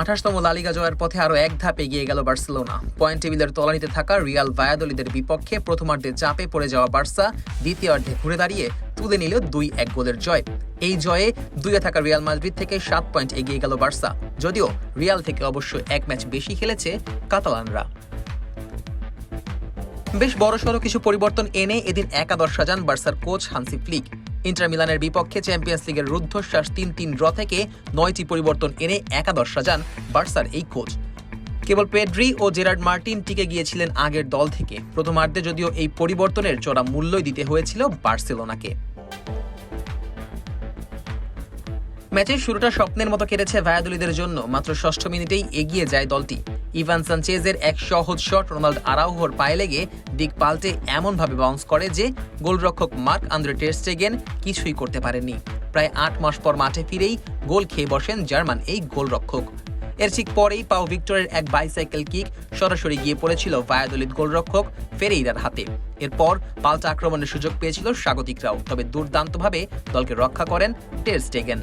আঠাশতম La Liga জয়ের পথে আরও এক ধাপ এগিয়ে গেল বার্সেলোনা। পয়েন্ট টেবিলের তলানিতে থাকা রিয়াল ভায়াদলিদের বিপক্ষে প্রথমার্ধে চাপে পড়ে যাওয়া বার্সা দ্বিতীয়ার্ধে ঘুরে দাঁড়িয়ে তুলে নিল দুই এক গোলের জয়। এই জয়ে দুইয়ে থাকা রিয়াল মাদ্রিদ থেকে সাত পয়েন্ট এগিয়ে গেল বার্সা। যদিও রিয়াল থেকে অবশ্য এক ম্যাচ বেশি খেলেছে কাতালানরা। বেশ বড়সড় কিছু পরিবর্তন এনে এদিন একাদশ সাজান বার্সার কোচ হানসি ফ্লিক। ইন্টার মিলানের বিপক্ষে চ্যাম্পিয়ন্স লিগের রুদ্ধশ্বাস তিন তিন ড্র থেকে নয়টি পরিবর্তন এনে একাদশ সাজান বার্সার এই কোচ। কেবল পেড্রি ও জেরার্ড মার্টিন টিকে গিয়েছিলেন আগের দল থেকে। প্রথমার্ধে যদিও এই পরিবর্তনের চড়া মূল্যই দিতে হয়েছিল বার্সেলোনাকে। ম্যাচের শুরুটা স্বপ্নের মতো কেটেছে ভায়াদুলিদের জন্য। মাত্র ষষ্ঠ মিনিটেই এগিয়ে যায় দলটি। ইভান সানচেজের এক সহজ শট রোনাল্ড আরাউহোর পায়ে লেগে দিক পাল্টে এমনভাবে বাউন্স করে যে গোলরক্ষক মার্ক আন্দ্রে টেস্টেগেন কিছুই করতে পারেননি। প্রায় আট মাস পর মাঠে ফিরেই গোল খেয়ে বসেন জার্মান এই গোলরক্ষক। এর ঠিক পরেই পাও ভিক্টরের এক বাইসাইকেল কিক সরাসরি গিয়ে পড়েছিল ভায়াদলিত গোলরক্ষক ফেরেইরার হাতে। এরপর পাল্টা আক্রমণের সুযোগ পেয়েছিল স্বাগতিকরাও, তবে দুর্দান্তভাবে দলকে রক্ষা করেন টেস্টেগেন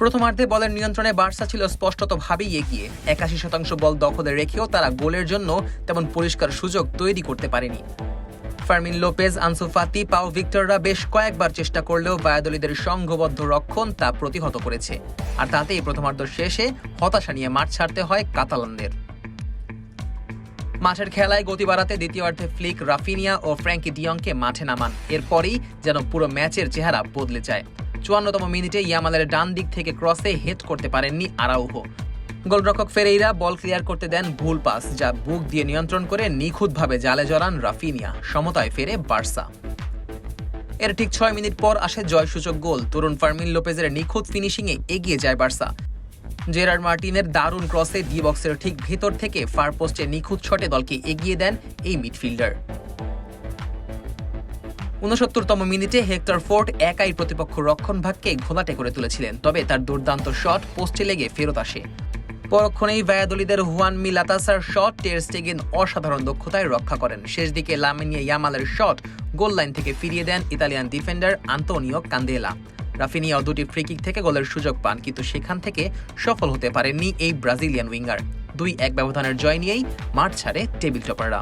প্রথমার্ধে বলের নিয়ন্ত্রণে বার্সা ছিল স্পষ্টতভাবেই এগিয়ে। একাশি শতাংশ বল দখলে রেখেও তারা গোলের জন্য তেমন পরিষ্কার সুযোগ তৈরি করতে পারেনি। ফার্মিন লোপেজ, আনসু ফাতি, পাও ভিক্টররা বেশ কয়েকবার চেষ্টা করলেও বায়াদলিদের সংঘবদ্ধ রক্ষণ তা প্রতিহত করেছে। আর তাতেই প্রথমার্ধ শেষে হতাশা নিয়ে মাঠ ছাড়তে হয় কাতালানদের। মাঠের খেলায় গতি বাড়াতে দ্বিতীয়ার্ধে ফ্লিক, রাফিনিয়া ও ফ্র্যাঙ্কি ডিয়ংকে মাঠে নামান। এরপরই যেন পুরো ম্যাচের চেহারা বদলে যায়। চুয়ান্নতম মিনিটে ইয়ামালের ডান দিক থেকে ক্রসে হেড করতে পারেননি আরাউহো। গোলরক্ষক ফেরেইরা বল ক্লিয়ার করতে দেন ভুল পাস, যা বুক দিয়ে নিয়ন্ত্রণ করে নিখুঁতভাবে জালে জড়ান রাফিনিয়া, সমতায় ফেরে বার্সা। এর ঠিক ছয় মিনিট পর আসে জয়সূচক গোল। তরুণ ফার্মিন লোপেজের নিখুঁত ফিনিশিংয়ে এগিয়ে যায় বার্সা। জেরার্ড মার্টিনের দারুণ ক্রসে ডি বক্সের ঠিক ভেতর থেকে ফার পোস্টে নিখুঁত শটে দলকে এগিয়ে দেন এই মিডফিল্ডার। উনসত্তরতম মিনিটে হেক্টর ফোর্ট একাই প্রতিপক্ষ রক্ষণভাগকে ঘোলাটে করে তুলেছিলেন, তবে তার দুর্দান্ত শট পোস্টে লেগে ফেরত আসে। পরক্ষণেই ভায়াদলিদের হুয়ান মিলাতাসার শট টের স্টেগেন অসাধারণ দক্ষতায় রক্ষা করেন। শেষ দিকে লামিনিয়া ইয়ামালের শট গোল লাইন থেকে ফিরিয়ে দেন ইতালিয়ান ডিফেন্ডার আন্তোনিও কান্দেলা। রাফিনিয়াও দুটি ফ্রিকিক থেকে গোলের সুযোগ পান, কিন্তু সেখান থেকে সফল হতে পারেননি এই ব্রাজিলিয়ান উইঙ্গার। দুই এক ব্যবধানের জয় নিয়েই মাঠ ছাড়ে টেবিল টপাররা।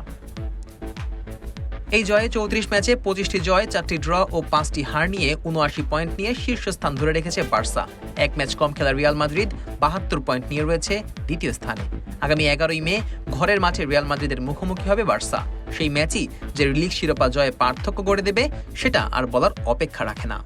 এই জয়ে চৌত্রিশ ম্যাচে পঁচিশটি জয়, চারটি ড্র ও পাঁচটি হার নিয়ে উনআশি পয়েন্ট নিয়ে শীর্ষস্থান ধরে রেখেছে বার্সা। এক ম্যাচ কম খেলা রিয়াল মাদ্রিদ, বাহাত্তর পয়েন্ট নিয়ে রয়েছে দ্বিতীয় স্থানে। আগামী এগারোই মে, ঘরের মাঠে রিয়াল মাদ্রিদের মুখোমুখি হবে বার্সা। সেই ম্যাচই যে লিগ শিরোপা জয়ে পার্থক্য গড়ে দেবে, সেটা আর বলার অপেক্ষা রাখে না।